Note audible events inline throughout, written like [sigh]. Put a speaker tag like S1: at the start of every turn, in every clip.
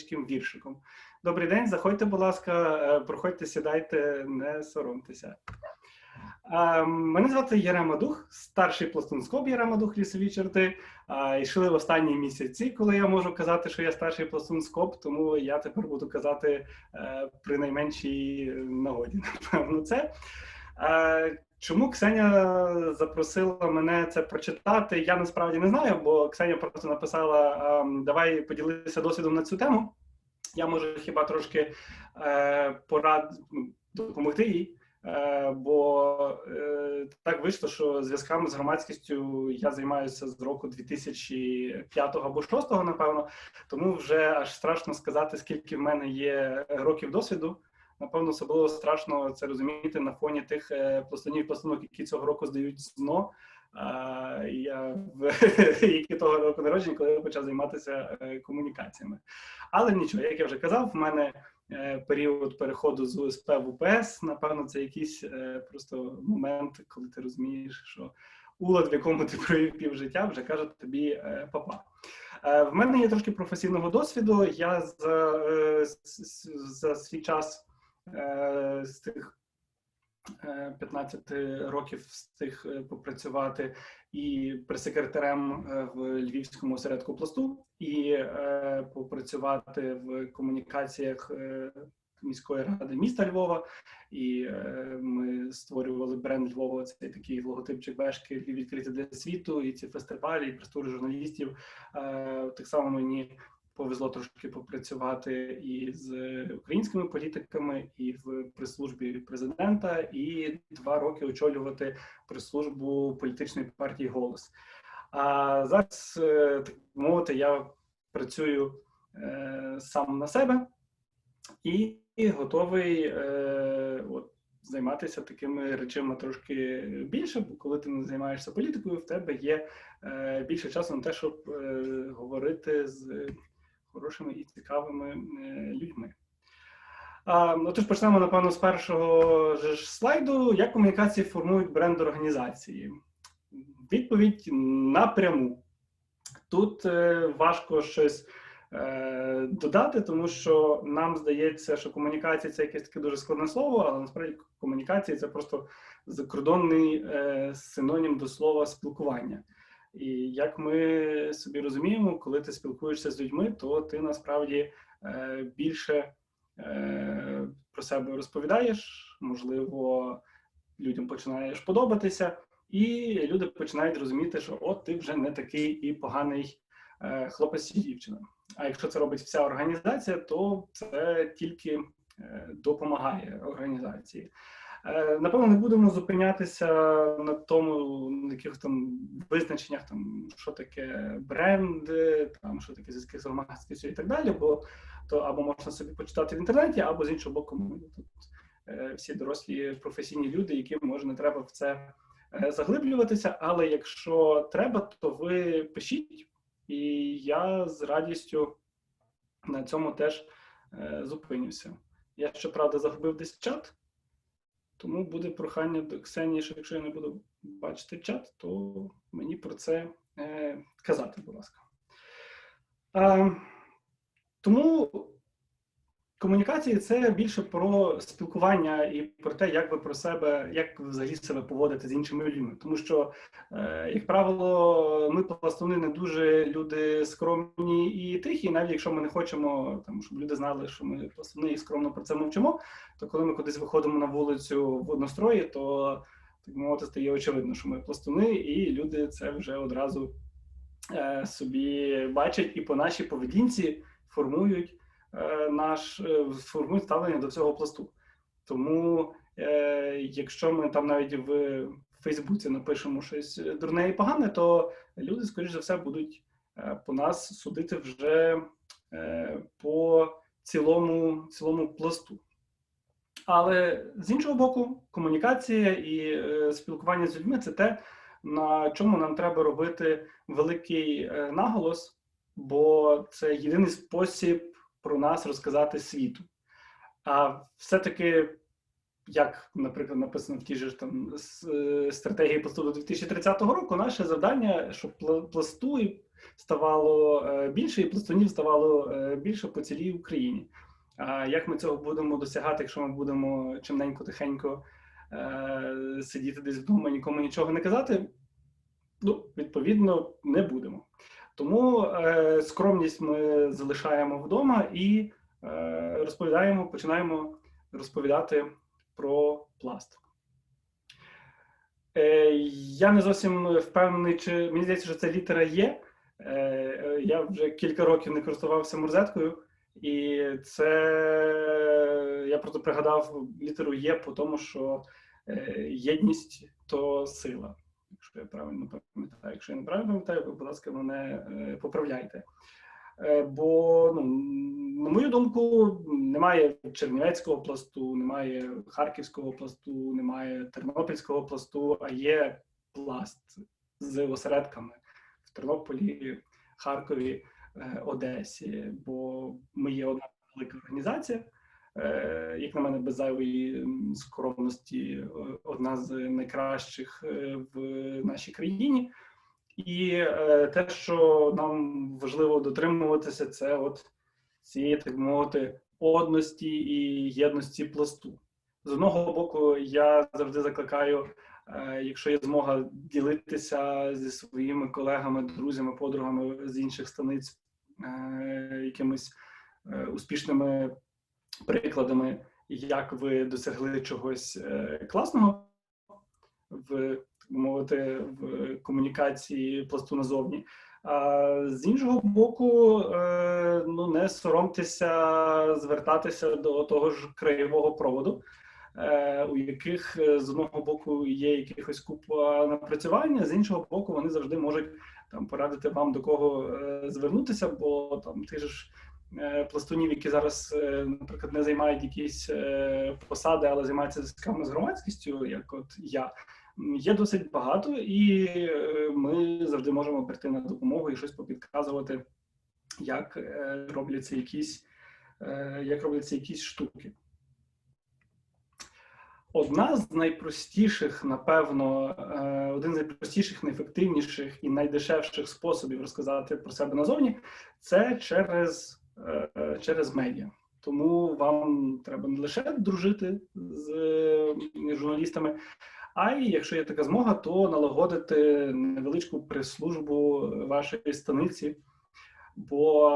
S1: невеличким віршиком. Добрий день, заходьте, будь ласка, е, проходьте, сідайте, не соромтеся. Е, Мене звати Ярема Дух, старший пластун Скоб Ярема Дух лісові черти. Е, Йшли в останні місяці, коли я можу казати, що я старший пластун Скоб, тому я тепер буду казати при найменшій нагоді. Напевно, це. Чому Ксеня запросила мене це прочитати? Я насправді не знаю, бо Ксеня просто написала: ем, давай поділися досвідом на цю тему. Я можу хіба трошки е, порад допомогти їй, е, бо е, так вийшло, що зв'язками з громадськістю я займаюся з року 2005 або 2006, напевно. Тому вже аж страшно сказати, скільки в мене є років досвіду. Напевно, особливо страшно це розуміти на фоні тих е, пластунів пластунок, які цього року здають ЗНО. Я [laughs] які того року народження, коли я почав займатися е, комунікаціями. Але нічого, як я вже казав, в мене е, період переходу з УСП в УПС, напевно, це якийсь просто момент, коли ти розумієш, що улад, в якому ти [laughs] провів пів життя, вже каже тобі папа. В мене є трошки професійного досвіду. Я за, за свій час з тих 15 років встиг попрацювати і прес-секретарем в Львівському осередку пласту, і е, попрацювати в комунікаціях е, міської ради міста Львова. І е, ми створювали бренд Львова. Це такий логотипчик вешки відкриті для світу, і ці фестивалі, і прес-тури журналістів. Так само мені повезло трошки попрацювати і з українськими політиками, і в прес-службі президента, і два роки очолювати прес-службу політичної партії Голос. А зараз так мовити, я працюю е, сам на себе і готовий е, от, займатися такими речами трошки більше, бо коли ти не займаєшся політикою, в тебе є е, більше часу на те, щоб говорити з хорошими і цікавими людьми. Отож, почнемо, напевно, з першого ж слайду. Як комунікації формують бренд організації? Відповідь напряму. Тут е, важко щось е, додати, тому що нам здається, що комунікація це якесь таке дуже складне слово, але насправді комунікація це просто закордонний е, синонім до слова спілкування. І як ми собі розуміємо, коли ти спілкуєшся з людьми, то ти насправді е, більше е, про себе розповідаєш, можливо, людям починаєш подобатися, і люди починають розуміти, що от ти вже не такий і поганий е, хлопець чи дівчина. А якщо це робить вся організація, то це тільки допомагає організації. Е, напевно, не будемо зупинятися на тому, на яких там визначеннях, там що таке бренди, там що таке зв'язки з громадськістю і так далі, бо то або можна собі почитати в інтернеті, або з іншого боку, ми тут е, всі дорослі професійні люди, яким може не треба в це е, заглиблюватися. Але якщо треба, то ви пишіть, і я з радістю на цьому теж зупинюся. Я щоправда загубив десь чат. Тому буде прохання до Ксенії, що якщо я не буду бачити чат, то мені про це е, казати, будь ласка. Е, тому комунікації це більше про спілкування і про те, як ви про себе, як взагалі себе поводите з іншими людьми. Тому що, е, як правило, ми пластуни не дуже люди скромні і тихі, навіть якщо ми не хочемо, там щоб люди знали, що ми пластуни і скромно про це мовчимо, то коли ми кудись виходимо на вулицю в однострої, то так мовити стає очевидно, що ми пластуни, і люди це вже одразу е, собі бачать і по нашій поведінці формують. Е, наш е, формують ставлення до цього пласту. Тому, е, якщо ми там навіть в Фейсбуці напишемо щось дурне і погане, то люди, скоріш за все, будуть по нас судити вже по цілому, цілому пласту. Але з іншого боку, комунікація і спілкування з людьми це те, на чому нам треба робити великий наголос, бо це єдиний спосіб про нас розказати світу. А все-таки як, наприклад, написано в тій же там с- стратегії пласту до 2030 року, наше завдання, щоб пла- пласту ставало е, більше, і пластунів ставало е, більше по цілій Україні. А як ми цього будемо досягати, якщо ми будемо чимненько тихенько е, сидіти десь вдома, нікому нічого не казати? Ну, відповідно, не будемо. Тому е, скромність ми залишаємо вдома і е, розповідаємо, починаємо розповідати про пласт. Е, я не зовсім впевнений, чи мені здається, що це літера Є. Е, е, я вже кілька років не користувався мурзеткою, і це я просто пригадав літеру Є по тому, що е, єдність то сила. Якщо я правильно пам'ятаю, якщо я неправильно пам'ятаю, ви, будь ласка, мене е, поправляйте. Е, Бо, ну, на мою думку, немає Чернівецького пласту, немає Харківського пласту, немає Тернопільського пласту, а є пласт з осередками в Тернополі, Харкові, е, Одесі. Бо ми є одна велика організація. Е, Як на мене, без зайвої скромності, е, одна з найкращих е, в нашій країні. І те, що нам важливо дотримуватися, це от цієї, так мовити, одності і єдності пласту. З одного боку, я завжди закликаю, якщо є змога ділитися зі своїми колегами, друзями, подругами з інших станиць якимись успішними прикладами, як ви досягли чогось е, класного в мовити в комунікації пласту назовні. А з іншого боку, е, ну не соромтеся звертатися до того ж краєвого проводу, е, у яких з одного боку є якихось купа напрацювання, з іншого боку, вони завжди можуть там порадити вам до кого звернутися, бо там ти ж пластунів, які зараз, е, наприклад, не займають якісь е, посади, але займаються зв'язками з громадськістю, як от я. Є досить багато, і е, ми завжди можемо прийти на допомогу і щось попідказувати, як е, робляться якісь, е, як робляться якісь штуки. Одна з найпростіших, напевно, е, один з найпростіших, найефективніших і найдешевших способів розказати про себе назовні це через, е, через медіа. Тому вам треба не лише дружити з е, журналістами, а й якщо є така змога, то налагодити невеличку прес-службу вашої станиці. Бо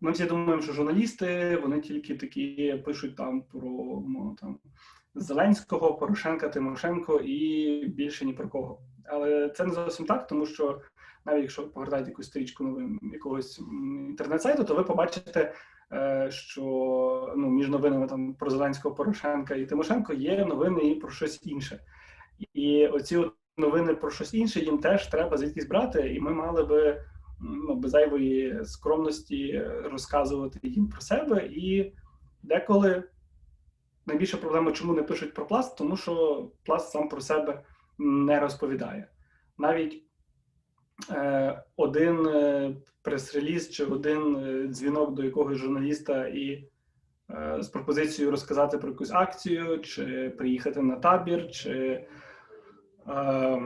S1: ми всі думаємо, що журналісти вони тільки такі пишуть там про там, Зеленського, Порошенка, Тимошенко і більше ні про кого. Але це не зовсім так, тому що навіть якщо погортаєте якусь стрічку якогось інтернет-сайту, то ви побачите, е, що ну, між новинами там про Зеленського, Порошенка і Тимошенко є новини і про щось інше. І оці от новини про щось інше їм теж треба звідкись брати, і ми мали би ну, без зайвої скромності розказувати їм про себе. І деколи найбільша проблема, чому не пишуть про пласт, тому що пласт сам про себе не розповідає. Навіть один е, прес-реліз чи один е, дзвінок до якогось журналіста і е, з пропозицією розказати про якусь акцію, чи приїхати на табір, чи е,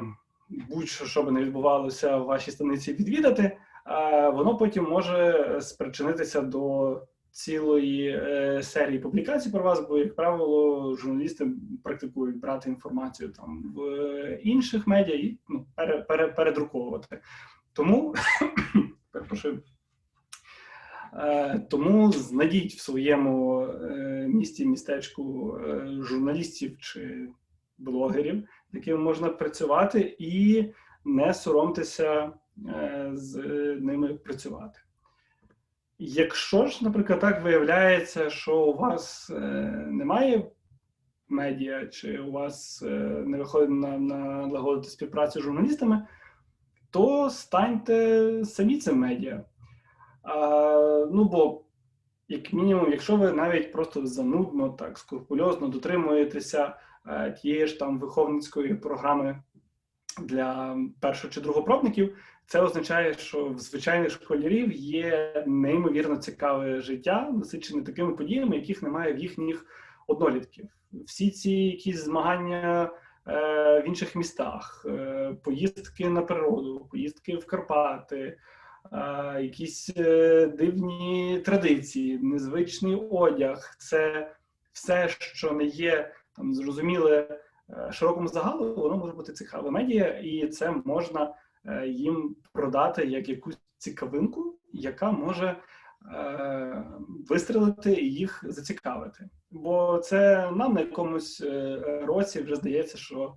S1: будь-що що би не відбувалося в вашій станиці відвідати, е, воно потім може спричинитися до цілої е, серії публікацій про вас, бо, як правило, журналісти практикують брати інформацію там в е, інших медіа і ну, пере, пере, передруковувати. Тому [coughs] перепрошую. Е, Тому знайдіть в своєму е, місті, містечку е, журналістів чи блогерів, з якими можна працювати, і не соромтеся з ними працювати. Якщо ж, наприклад, так виявляється, що у вас е, немає медіа, чи у вас е, не виходить на, на налагодити співпрацю з журналістами, то станьте самі цим медіа. А, ну бо, як мінімум, якщо ви навіть просто занудно, так скрупульозно дотримуєтеся е, тієї ж там виховницької програми для першого чи другопробників, це означає, що в звичайних школярів є неймовірно цікаве життя, насичене такими подіями, яких немає в їхніх однолітків. всі ці якісь змагання в інших містах, поїздки на природу, поїздки в Карпати, якісь дивні традиції, незвичний одяг це все, що не є там зрозуміле широкому загалу, воно може бути цікаве медіа, і це можна їм продати як якусь цікавинку, яка може е, вистрілити і їх зацікавити. Бо це нам на якомусь е, році вже здається, що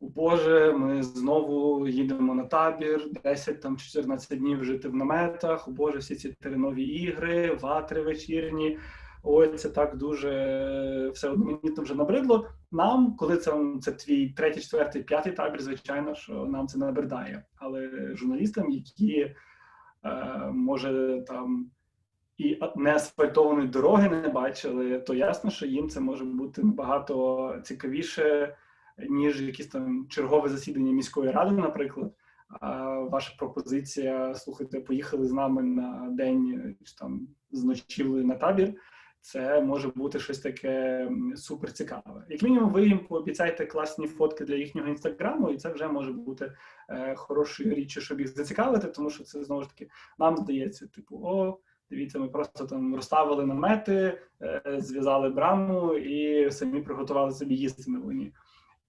S1: Боже, ми знову їдемо на табір, 10 там 14 днів жити в наметах. О Боже, всі ці теренові ігри, ватри вечірні. Ой, це так дуже е, все одноманітно вже набридло. Нам, коли це це твій третій, четвертий, п'ятий табір, звичайно, що нам це набридає. Але журналістам, які е, може там і не асфальтованої дороги не бачили, то ясно, що їм це може бути набагато цікавіше, ніж якісь там чергове засідання міської ради, наприклад. Ваша пропозиція слухайте, поїхали з нами на день там зночили на табір це може бути щось таке супер цікаве. Як мінімум, ви їм пообіцяєте класні фотки для їхнього інстаграму, і це вже може бути е, хорошою річчю, щоб їх зацікавити, тому що це знову ж таки нам здається, типу, о. Дивіться, ми просто там розставили намети, е, зв'язали браму і самі приготували собі їсти на.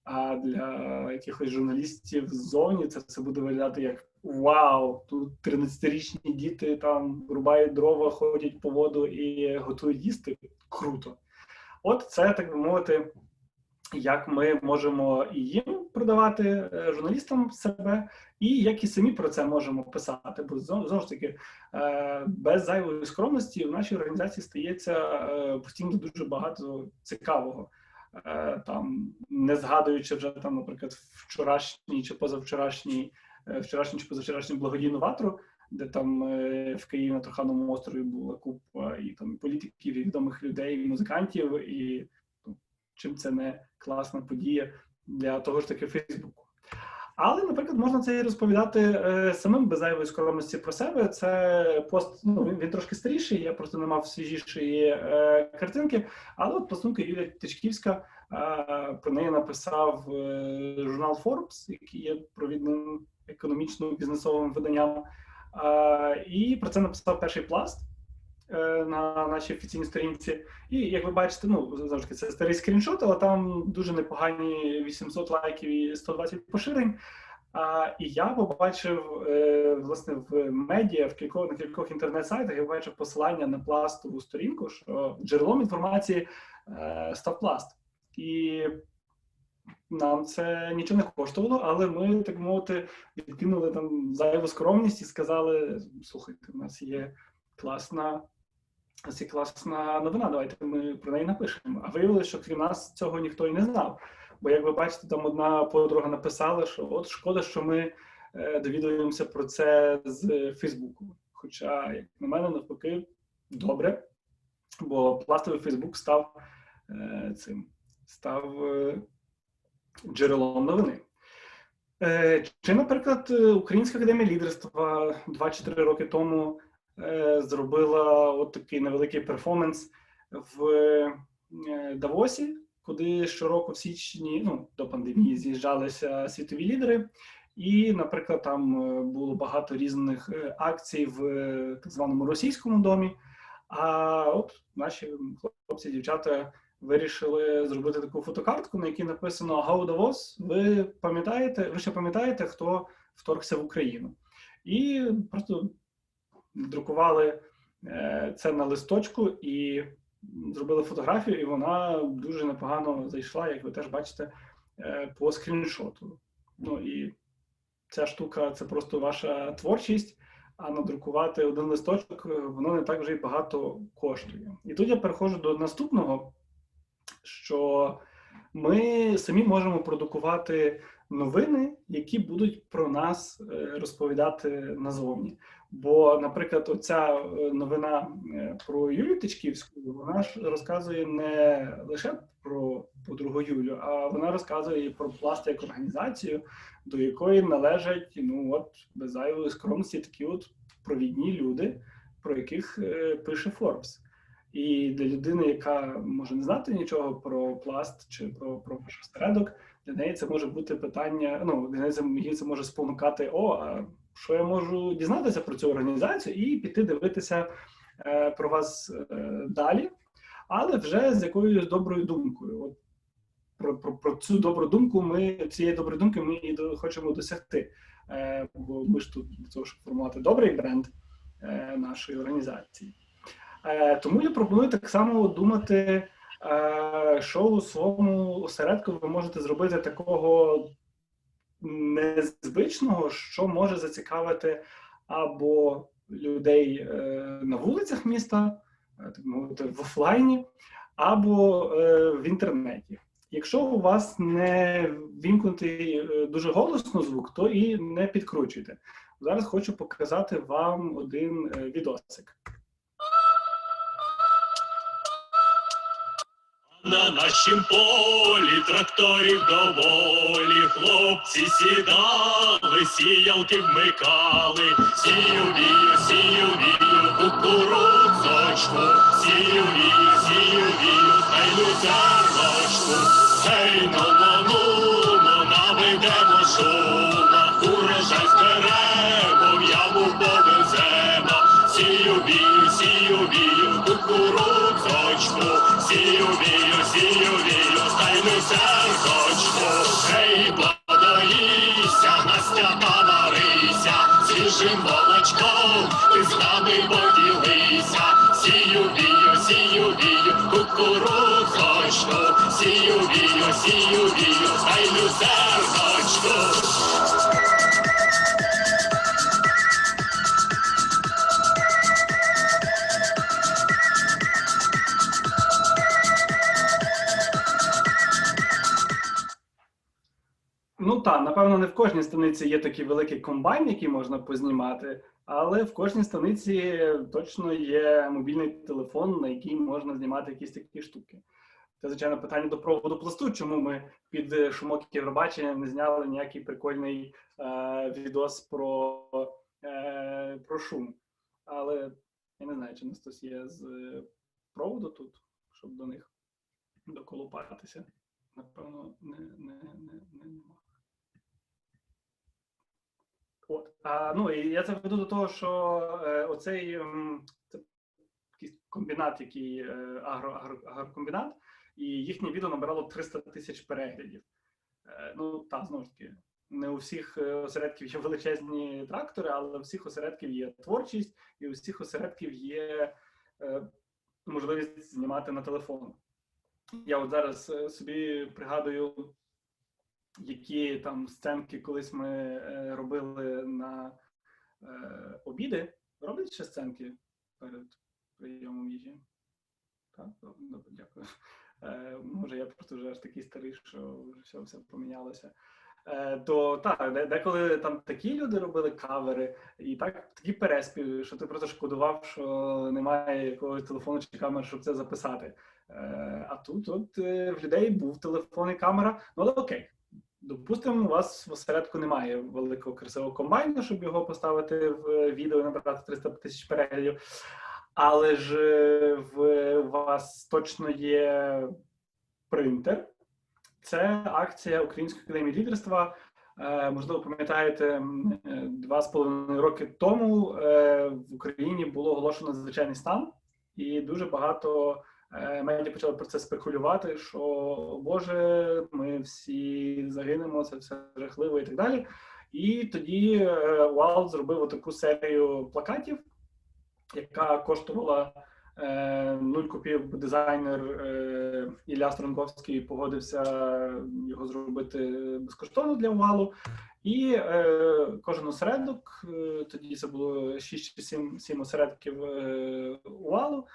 S1: А для якихось журналістів ззовні це все буде виглядати як вау! Тут 13-річні діти там рубають дрова, ходять по воду і готують їсти. Круто. От це так би мовити, як ми можемо і їм продавати е, журналістам себе, і як і самі про це можемо писати. Бо знову ж таки, е, без зайвої скромності в нашій організації стається е, постійно дуже багато цікавого. Там не згадуючи вже там, наприклад, вчорашній чи позавчорашній вчорашню чи позавчорашню благодійну ватру, де там е, в Києві на Труханому острові була купа і там політиків, і відомих людей, і музикантів, і ну, чим це не класна подія для того ж таки Фейсбуку. Але, наприклад, можна це і розповідати е, самим без зайвої скромності про себе. Це пост, ну він, він трошки старіший, я просто не мав свіжішої е, картинки. Але от постунка Юлія Тичківська е, про неї написав е, журнал Forbes, який є провідним економічно-бізнесовим виданням. І про це написав перший пласт е, на нашій офіційній сторінці. І як ви бачите, ну завжди це старий скріншот, але там дуже непогані 800 лайків і 120 поширень. І я побачив е, власне в медіа в кількох на кількох інтернет-сайтах. Я побачив посилання на пластову сторінку, що джерелом інформації е, став пласт. І нам це нічого не коштувало, але ми, так мовити, відкинули там зайву скромність і сказали: слухайте, у нас є класна у нас є класна новина, давайте ми про неї напишемо. А виявилося, що крім нас цього ніхто і не знав. Бо, як ви бачите, там одна подруга написала, що от шкода, що ми е, довідуємося про це з Фейсбуку. Хоча, як на мене, навпаки, добре, бо пластовий Фейсбук став е, цим став. Джерелом новини. Е, чи, наприклад, Українська академія лідерства 2-3 роки тому е, зробила от такий невеликий перформанс в е, Давосі, куди щороку в січні ну, до пандемії з'їжджалися світові лідери, і, наприклад, там було багато різних акцій в так званому російському домі. А от наші хлопці, дівчата вирішили зробити таку фотокартку, на якій написано «How Davos». Ви пам'ятаєте, ви ще пам'ятаєте, хто вторгся в Україну? І просто друкували е, це на листочку і зробили фотографію, і вона дуже непогано зайшла, як ви теж бачите, е, по скріншоту. Ну і ця штука це просто ваша творчість. А надрукувати один листочок воно не так вже й багато коштує. І тут я переходжу до наступного що ми самі можемо продукувати новини, які будуть про нас е, розповідати назовні. Бо, наприклад, оця е, новина е, про Юлію Тичківську, вона ж розказує не лише про подругу Юлю, а вона розказує і про пласт як організацію, до якої належать ну от без зайвої скромності такі от провідні люди, про яких пише Форбс. І для людини, яка може не знати нічого про пласт чи про про ваш осередок, для неї це може бути питання. Ну для неї це, її це може спонукати: о, а що я можу дізнатися про цю організацію і піти дивитися е, про вас е, далі, але вже з якоюсь доброю думкою. От про, про, про цю добру думку ми цієї доброї думки ми і до, хочемо досягти. Е, бо ми ж тут для того, щоб формувати добрий бренд е, нашої організації. Е, тому я пропоную так само думати, що у своєму осередку ви можете зробити такого незвичного, що може зацікавити або людей на вулицях міста, так мовити, в офлайні, або в інтернеті. Якщо у вас не вімкнутий дуже голосно звук, то і не підкручуйте. Зараз хочу показати вам один відосик.
S2: На нашім полі тракторів доволі, хлопці сідали, сіялки вмикали, сію вію, сію вію, кукурудзочку, сію вію, сію вію, тайну зерночку, гей новому наведемо шума, урожай зберемо, в яму повеземо, сію вію, сію вію, кукурудзочку,
S1: напевно, не в кожній станиці є такий великий комбайн, який можна познімати, але в кожній станиці точно є мобільний телефон, на який можна знімати якісь такі штуки. Це, звичайно, питання до проводу пласту, чому ми під шумок Євробачення не зняли ніякий прикольний е, відос про, е, про шум. Але я не знаю, чи нас хтось є з проводу тут, щоб до них доколупатися. Напевно, не, не, не, не нема. От. А, ну і я це веду до того, що е, оцей м, це комбінат, який е, агро, агро, агрокомбінат, і їхнє відео набирало 300 тисяч переглядів. Е, ну, та, знову ж таки, не у всіх е, осередків є величезні трактори, але у всіх осередків є творчість, і у всіх осередків є е, можливість знімати на телефон. Я от зараз е, собі пригадую які там сценки колись ми е, робили на е, обіди. Роблять ще сценки перед прийомом їжі? Так, добре, дякую. Е, може, я просто вже аж такий старий, що все все помінялося. Е, то так, деколи там такі люди робили кавери, і так такі переспіви, що ти просто шкодував, що немає якогось телефону чи камери, щоб це записати. Е, а тут от е, в людей був телефон і камера, ну але окей. Допустимо, у вас в осередку немає великого красивого комбайну, щоб його поставити в відео і набрати 300 тисяч переглядів. Але ж в вас точно є принтер. Це акція Української академії лідерства. Можливо, пам'ятаєте, два з половиною роки тому в Україні було оголошено звичайний стан, і дуже багато. Е, медіа почали про це спекулювати, що Боже, ми всі загинемо, це все жахливо і так далі. І тоді Уалд зробив таку серію плакатів, яка коштувала е, нуль бо дизайнер е, Ілля Стронковський погодився його зробити безкоштовно для Уалу. І е, кожен осередок, е, тоді це було 6 чи 7, 7 осередків е, Уалу,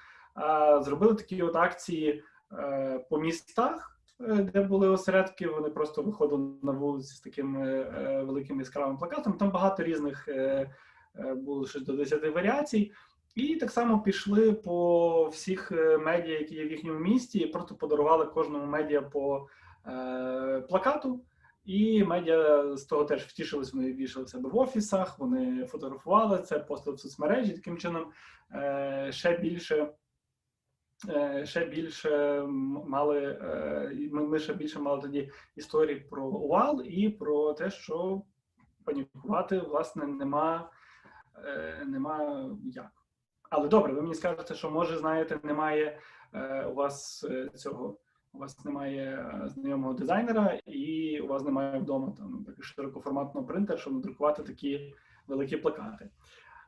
S1: зробили такі от акції е, по містах, е, де були осередки. Вони просто виходили на вулиці з такими е, великими яскравими плакатами. Там багато різних було щось до 10 варіацій. І так само пішли по всіх медіа, які є в їхньому місті, і просто подарували кожному медіа по е, плакату. І медіа з того теж втішились, вони вішали себе в офісах, вони фотографували це, постили в соцмережі. Таким чином е, ще більше ще більше мали е, ми, ще більше мали тоді історії про увал і про те, що панікувати власне нема, е, нема як. Але добре, ви мені скажете, що може знаєте, немає е, у вас е, цього. У вас немає е, знайомого дизайнера, і у вас немає вдома там такий широкоформатного принтера, щоб надрукувати такі великі плакати.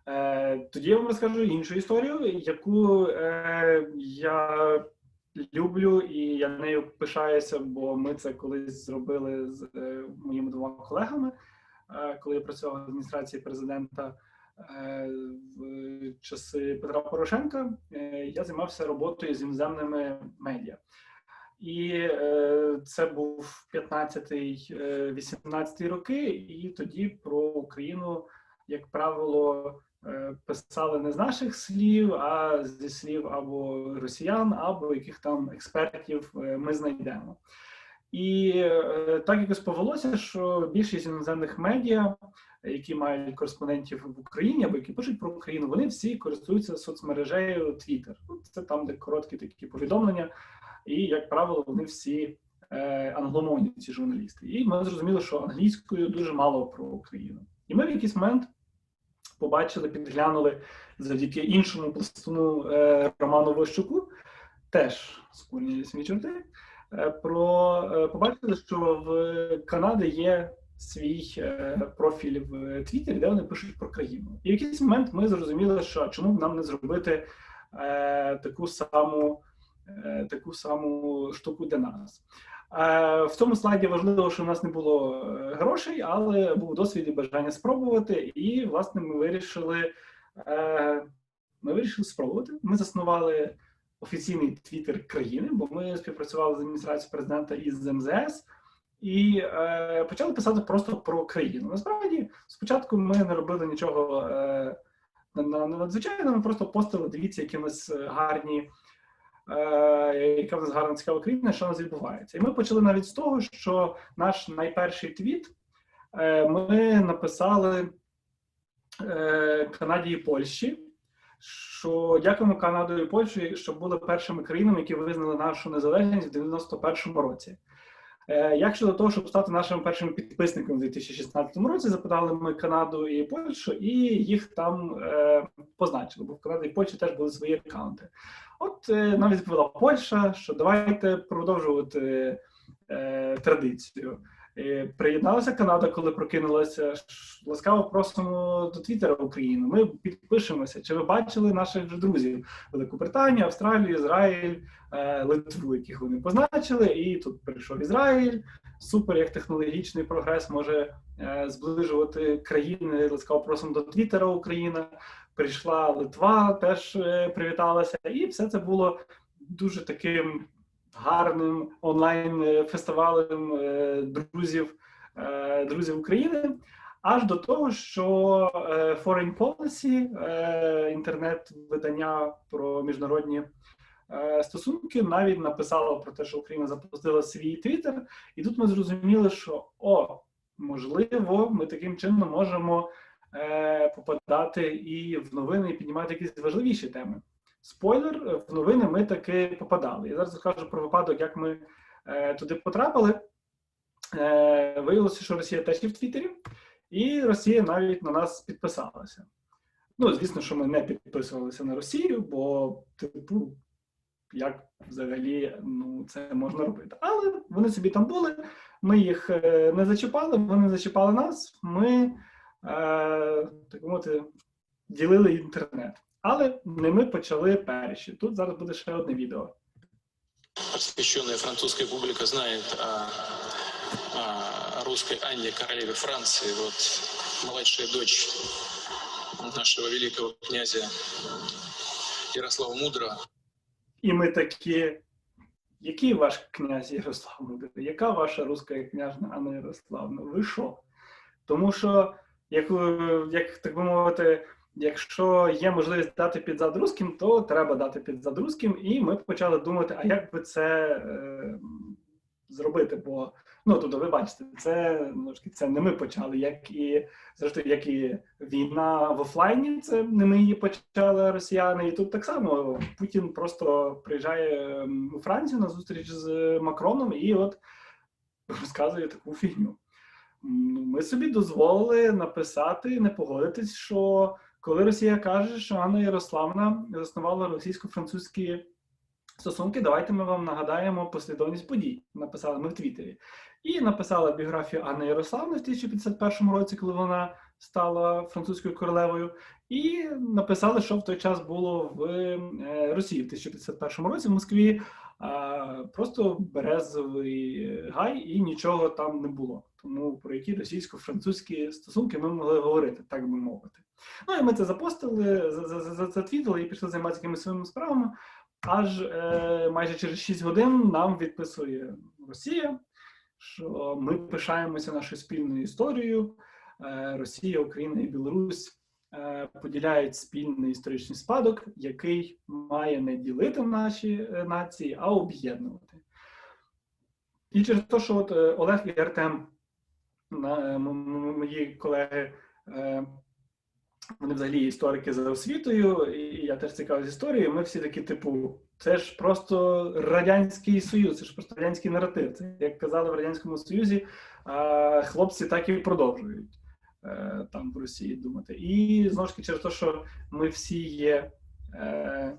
S1: Е, тоді я вам розкажу іншу історію, яку е, я люблю, і я нею пишаюся, бо ми це колись зробили з е, моїми двома колегами, коли я працював в адміністрації президента. В часи Петра Порошенка я займався роботою з іноземними медіа. І це був 15-18 роки, і тоді про Україну, як правило, писали не з наших слів, а зі слів або росіян, або яких там експертів е, ми знайдемо. І е, так якось повелося, що більшість іноземних медіа, які мають кореспондентів в Україні або які пишуть про Україну, вони всі користуються соцмережею Twitter. Ну, Це там, де короткі такі повідомлення, і, як правило, вони всі е, англомовні ці журналісти. І ми зрозуміли, що англійською дуже мало про Україну. І ми в якийсь момент побачили, підглянули завдяки іншому пластуну е, Роману Вощуку, теж спільні лісові чорти, е, про е, побачили, що в Канаді є свій профіль в Твіттері, де вони пишуть про країну. І в якийсь момент ми зрозуміли, що чому б нам не зробити таку саму. Таку саму штуку для нас. Е, В цьому слайді важливо, що в нас не було е, грошей, але був досвід і бажання спробувати. І, власне, ми вирішили, е, ми вирішили спробувати. Ми заснували офіційний твіттер країни, бо ми співпрацювали з адміністрацією президента і з МЗС. І почали писати просто про країну. Насправді, спочатку ми не робили нічого на- на- надзвичайного, ми просто постили, дивіться, які у нас гарні яка в нас гарна цікава країна, що у нас відбувається. І ми почали навіть з того, що наш найперший твіт е, ми написали е, Канаді і Польщі. Що дякуємо Канаду і Польщі, що були першими країнами, які визнали нашу незалежність в 91-му році. Е, Як щодо того, щоб стати нашими першими підписниками у 2016 році, запитали ми Канаду і Польщу, і їх там е, позначили, бо в Канаді і Польщі теж були свої аккаунти. От е, нам відповіла Польща, що давайте продовжувати е, традицію. Е, Приєдналася Канада, коли прокинулася. Ласкаво просимо до Твіттера Україну. Ми підпишемося. Чи ви бачили наших друзів? Велику Британію, Австралію, Ізраїль, е, Литву, яких вони позначили, і тут прийшов Ізраїль. Супер, як технологічний прогрес може е, зближувати країни. Ласкаво просимо до Твіттера Україна. Прийшла Литва, теж привіталася, і все це було дуже таким гарним онлайн е, е, друзів, е, друзів України. Аж до того, що Foreign Policy, інтернет-видання про міжнародні стосунки, навіть написало про те, що Україна запустила свій твіттер, і тут ми зрозуміли, що о, можливо, ми таким чином можемо попадати і в новини, і піднімати якісь важливіші теми. Спойлер, е, в новини ми таки попадали. Я зараз розкажу про випадок, як ми е, туди потрапили. Е, виявилося, що Росія теж є в Твіттері, і Росія навіть на нас підписалася. Ну, звісно, що ми не підписувалися на Росію, бо, типу, як взагалі ну, це можна робити. Але вони собі там були, ми їх е, не зачіпали, вони зачіпали нас. Ми, е, так мовити, ділили інтернет. Але не ми почали перші. Тут зараз буде ще одне відео.
S3: Просвещенная французская публика знает о, о русской Анне, королеве Франции. Вот младшая дочь нашего великого князя Ярослава Мудрого.
S1: І ми такі. Який ваш князь Ярослав Мудрий? Яка ваша руська княжна Анна Ярославна? Ви що? Тому що, як, е, як так би мовити, якщо є можливість дати підзад русським, то треба дати підзад русським. І ми почали думати, а як би це е, зробити? Бо Ну, тобто, ви бачите, це ну, це не ми почали, як і зрештою, як і війна в офлайні, це не ми її почали росіяни. І тут так само Путін просто приїжджає ем, у Францію на зустріч з Макроном і от розказує таку фігню. Ну, Ми собі дозволили написати, не погодитись, що коли Росія каже, що Анна Ярославна заснувала російсько-французькі стосунки, давайте ми вам нагадаємо послідовність подій. Написали ми в Твіттері. І написала біографію Анни Ярославни в 1051 році, коли вона стала французькою королевою. І написали, що в той час було в е, Росії в 1051 році в Москві. Просто березовий гай і нічого там не було. Тому про які російсько-французькі стосунки ми могли говорити, так би мовити. Ну і ми це запостили, за- за- за- затвітили і пішли займатися якимись своїми справами. Аж е, майже через 6 годин нам відписує Росія, що ми пишаємося нашою спільною історією. Е, Росія, Україна і Білорусь поділяють спільний історичний спадок, який має не ділити наші е, нації, а об'єднувати. І через те, що от е, Олег і Артем, мої колеги, е, вони взагалі історики за освітою, і я теж цікавий з історією. Ми всі такі, типу, це ж просто Радянський Союз, це ж просто радянський наратив. Це як казали в Радянському Союзі, хлопці так і продовжують е, там в Росії думати. І знову ж таки, через те, що ми всі є е,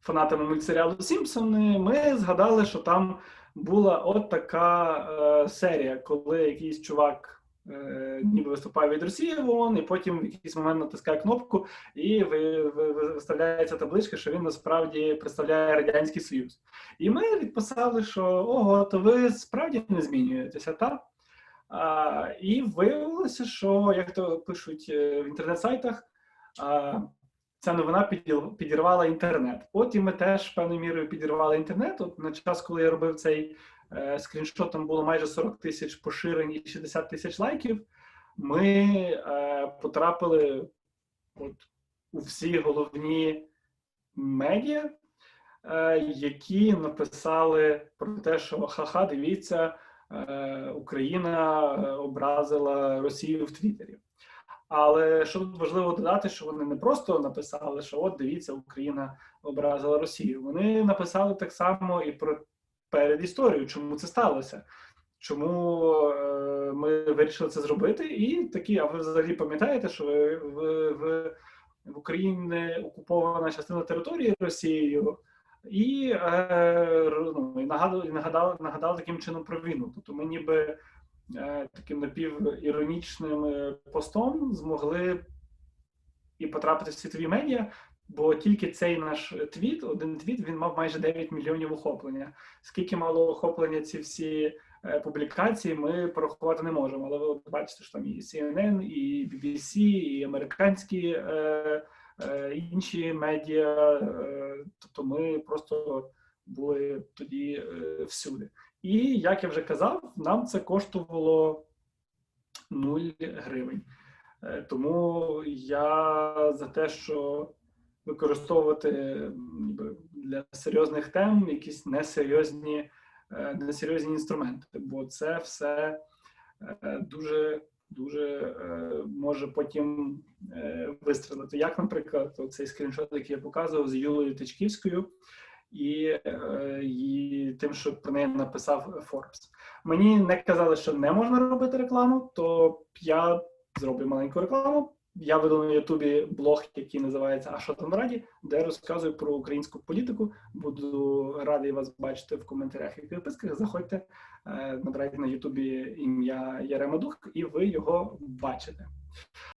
S1: фанатами мультсеріалу Сімпсони, ми згадали, що там була от така е, серія, коли якийсь чувак. е, Ніби виступає від Росії в ООН, і потім в якийсь момент натискає кнопку, і ви, ви, ви- виставляється табличка, що він насправді представляє Радянський Союз. І ми відписали, що ого, то ви справді не змінюєтеся, так? І виявилося, що як то пишуть е, в інтернет-сайтах, ця новина підірвала інтернет. От і ми теж певною мірою підірвали інтернет. От на час, коли я робив цей е, скріншот, там було майже 40 тисяч поширень і 60 тисяч лайків. Ми е, потрапили от, у всі головні медіа, е, які написали про те, що ха-ха, дивіться, Україна е, образила Росію в Твіттері. Але що тут важливо додати, що вони не просто написали, що от дивіться, Україна образила Росію. Вони написали так само і про передісторію, чому це сталося. Чому е, ми вирішили це зробити? І такі, а ви взагалі пам'ятаєте, що в, в, в Україні окупована частина території Росією, і, е, ну, і нагадали, нагадали, нагадали таким чином про війну. Тобто ми ніби е, таким напівіронічним е, постом змогли і потрапити в світові медіа, бо тільки цей наш твіт, один твіт, він мав майже 9 мільйонів охоплення. Скільки мало охоплення ці всі публікації, ми порахувати не можемо. Але ви бачите, що там і CNN, і BBC, і американські е, інші медіа. Е, тобто ми просто були тоді е, всюди. І як я вже казав, нам це коштувало 0 гривень. Е, Тому я за те, що використовувати для серйозних тем якісь несерйозні, е, несерйозні інструменти, бо це все е, дуже дуже е, може потім е, вистрілити. Як, наприклад, цей скріншот, який я показував з Юлею Тичківською, і, е, і тим, що про неї написав Forbes. Мені не казали, що не можна робити рекламу, то я зроблю маленьку рекламу. Я веду на Ютубі блог, який називається А що там Раді, де розказую про українську політику. Буду радий вас бачити в коментарях і підписках. Заходьте, е, набирайте на Ютубі ім'я Ярема Дух, і ви його бачите.